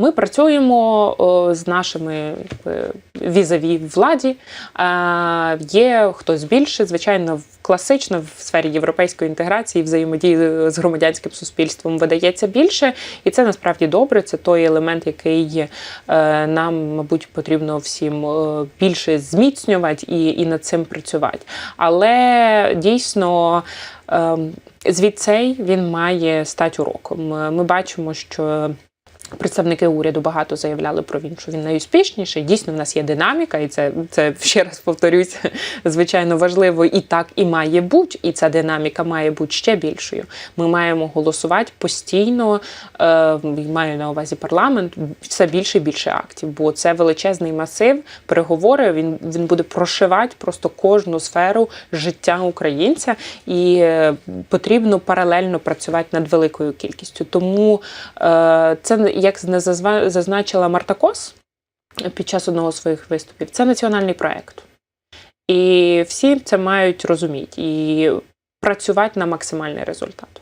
Ми працюємо з нашими якби, візаві владі. Е, Є хтось більше, звичайно, класично в сфері європейської інтеграції, взаємодії з громадянським суспільством видається більше, і це насправді добре. Це той елемент, який е, нам, мабуть, потрібно всім більше зміцнювати і, і над цим працювати. Але дійсно. ем, Звідцей він має стати уроком. Ми бачимо, що Представники уряду багато заявляли про він, що він найуспішніший. Дійсно, в нас є динаміка, і це, це ще раз повторюсь, звичайно важливо і так і має бути. І ця динаміка має бути ще більшою. Ми маємо голосувати постійно. Е, маю на увазі парламент все більше і більше актів, бо це величезний масив. Переговори він, він буде прошивати просто кожну сферу життя українця, і е, потрібно паралельно працювати над великою кількістю. Тому е, це як зазначила Марта Кос під час одного з своїх виступів, це національний проект. І всі це мають розуміти і працювати на максимальний результат.